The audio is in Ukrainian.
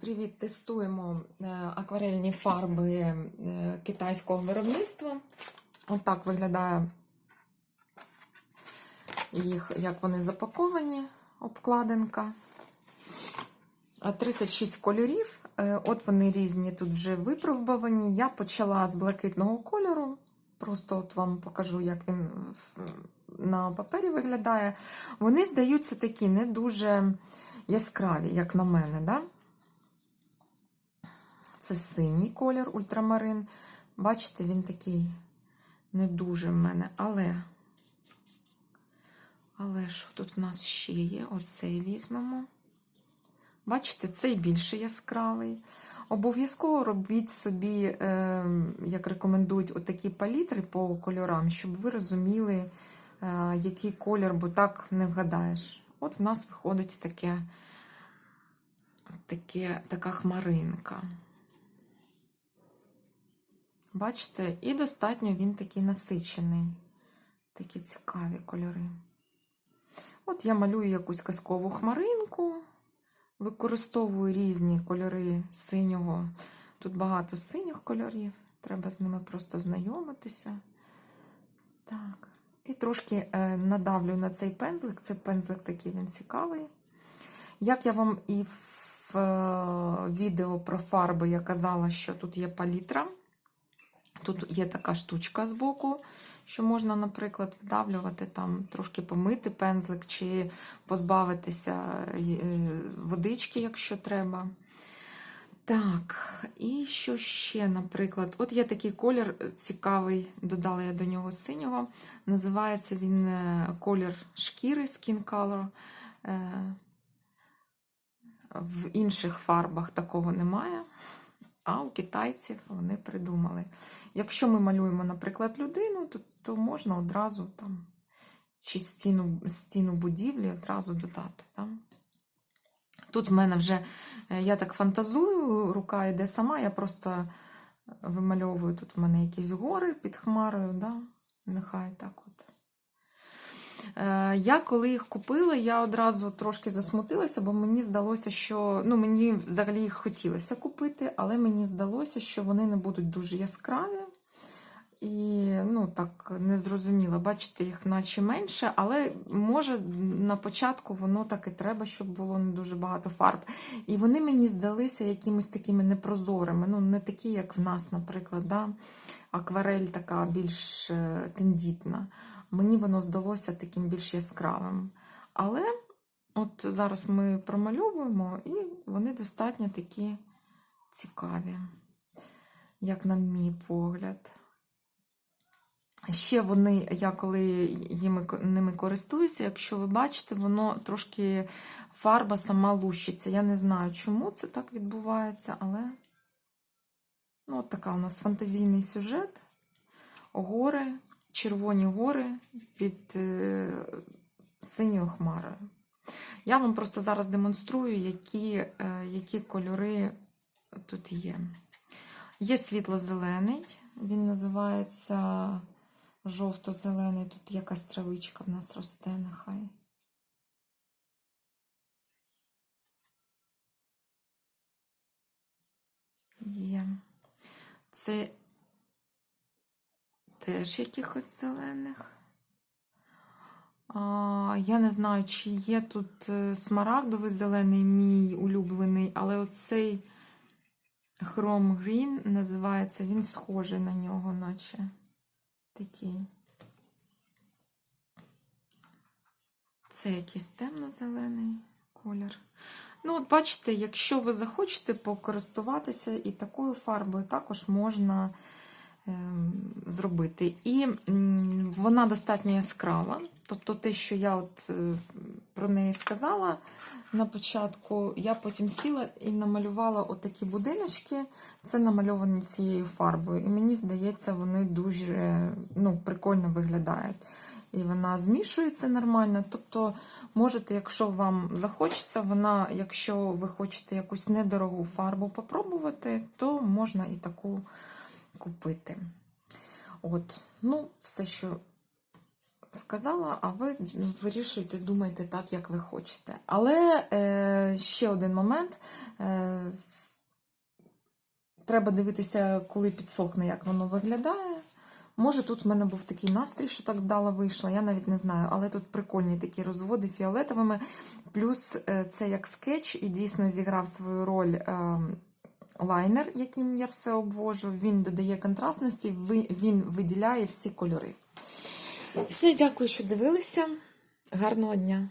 Привіт! Тестуємо е, акварельні фарби е, китайського виробництва. Ось так виглядає їх, як вони запаковані, обкладинка. 36 кольорів. Е, От вони різні тут вже випробувані. Я почала з блакитного кольору. Просто от вам покажу, як він на папері виглядає. Вони здаються такі не дуже яскраві, як на мене. Да? Це синій колір ультрамарин. Бачите, він такий не дуже в мене. Але, але що тут в нас ще є? Оцей візьмемо. Бачите, цей більше яскравий. Обов'язково робіть собі, е, як рекомендують, отакі палітри по кольорам, щоб ви розуміли, е, який колір, бо так не вгадаєш. От в нас виходить таке, таке, така хмаринка. Бачите, і достатньо він такий насичений. Такі цікаві кольори. От я малюю якусь казкову хмаринку, використовую різні кольори синього. Тут багато синіх кольорів, треба з ними просто знайомитися. Так. І трошки е, надавлю на цей пензлик. Це пензлик такий він цікавий. Як я вам і в е, відео про фарби я казала, що тут є палітра. Тут є така штучка збоку, що можна, наприклад, вдавлювати, там, трошки помити пензлик чи позбавитися е, водички, якщо треба. Так, і що ще, наприклад, от є такий колір цікавий, додала я до нього синього. Називається він е, колір шкіри Skin Color. Е, В інших фарбах такого немає. А у китайців вони придумали. Якщо ми малюємо, наприклад, людину, то, то можна одразу там чи стіну, стіну будівлі одразу додати. Там. Тут в мене вже, е, я так фантазую, рука йде сама, я просто вимальовую тут в мене якісь гори під хмарою, да? нехай так от. Е, Я коли їх купила, я одразу трошки засмутилася, бо мені здалося, що ну мені взагалі їх хотілося купити, але мені здалося, що вони не будуть дуже яскраві. І ну так не зрозуміло, бачите, їх наче менше, але може на початку воно так і треба, щоб було не дуже багато фарб. І вони мені здалися якимись такими непрозорими, ну не такі, як в нас, наприклад, да? акварель така більш е, тендітна. Мені воно здалося таким більш яскравим. Але от зараз ми промальовуємо, і вони достатньо такі цікаві, як на мій погляд. Ще вони, я коли їми, ними користуюся, якщо ви бачите, воно трошки фарба сама лущиться. Я не знаю, чому це так відбувається, але ну, от така у нас фантазійний сюжет. Гори, червоні гори під е, синьою хмарою. Я вам просто зараз демонструю, які, е, які кольори тут є. Є світло-зелений, він називається жовто-зелений. Тут якась травичка в нас росте, нехай. Є. Це теж якихось зелених. А, я не знаю, чи є тут е, смарагдовий зелений мій улюблений, але оцей Chrome Green називається, він схожий на нього, наче такий. Це якийсь темно-зелений колір. Ну, от бачите, якщо ви захочете покористуватися і такою фарбою, також можна зробити. І вона достатньо яскрава. Тобто те, що я от е, про неї сказала на початку, я потім сіла і намалювала отакі будиночки. Це намальовані цією фарбою. І мені здається, вони дуже ну, прикольно виглядають. І вона змішується нормально. Тобто, можете, якщо вам захочеться, вона, якщо ви хочете якусь недорогу фарбу попробувати, то можна і таку купити. От, ну, все, що сказала, а ви вирішуйте, думайте так, як ви хочете. Але е, ще один момент. Е, треба дивитися, коли підсохне, як воно виглядає. Може, тут в мене був такий настрій, що так вдало вийшло, я навіть не знаю, але тут прикольні такі розводи фіолетовими. Плюс е, це як скетч, і дійсно зіграв свою роль е, лайнер, яким я все обвожу. Він додає контрастності, він виділяє всі кольори. Всі дякую, що дивилися. Гарного дня!